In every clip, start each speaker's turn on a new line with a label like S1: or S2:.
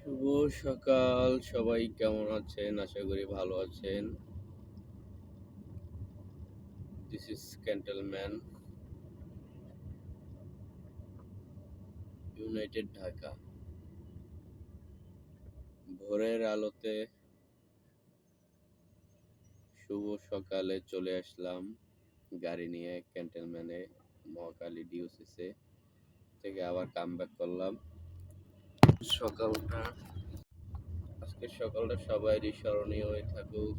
S1: শুভ সকাল। সবাই কেমন আছেন? আশা করি ভালো আছেন। দিস ইজ ক্যান্টেলম্যান ইউনাইটেড ঢাকা ভোরের আলোতে শুভ সকালে চলে আসলাম গাড়ি নিয়ে ক্যান্টেলম্যানে মহাকালী ডিউসিসে থেকে আবার কাম করলাম। সকালটা। আজকের সকালটা সবারই স্মরণীয় হয়ে থাকুক।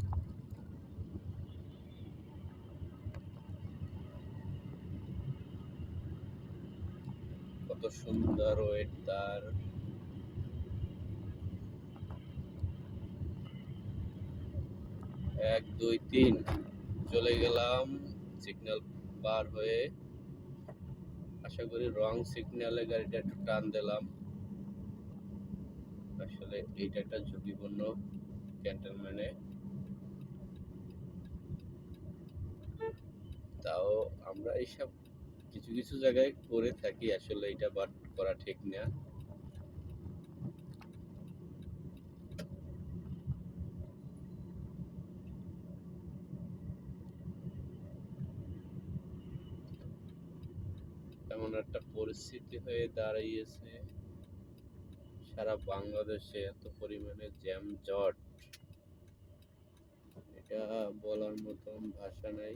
S1: কত সুন্দর ওয়েদার এক, দুই, তিন। চলে গেলাম সিগন্যাল পার হয়ে। আশা করি রং সিগন্যালে গাড়িটা একটু টান দিলাম। আসলে এইটা একটা ঝুঁকিপূর্ণ ক্যান্টনমেন্টে। তাও আমরা এইসব কিছু কিছু জায়গায় করে থাকি আসলে এটা বাট করা ঠিক না। এমন একটা পরিস্থিতি হয়ে দাঁড়িয়েছে। সারা বাংলাদেশে এত পরিমাণে জ্যাম জট, এটা বলার মতন ভাষা নাই।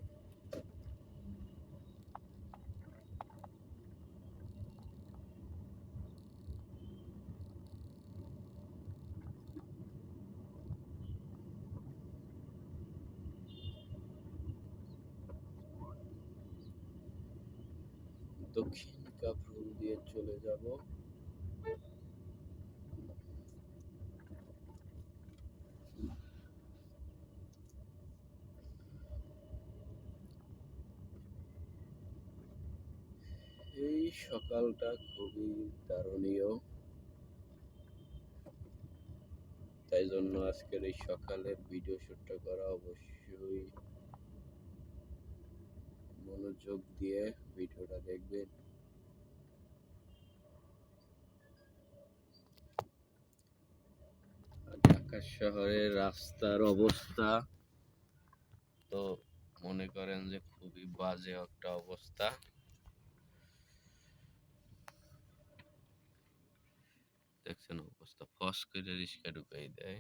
S1: দক্ষিণ কাপ্রুল দিয়ে চলে যাব এই সকালটা খুবই দারুণীয়। তাই জন্য আজকের এই সকালের ভিডিও শুটটা করা অবশ্যই মনোযোগ দিয়ে ভিডিওটা দেখবেন। ঢাকা শহরের রাস্তার অবস্থা, তো মনে করেন যে খুবই বাজে একটা অবস্থা। দেখছেন অবস্থা। ফস করে রিস্কা ঢুকাই দেয়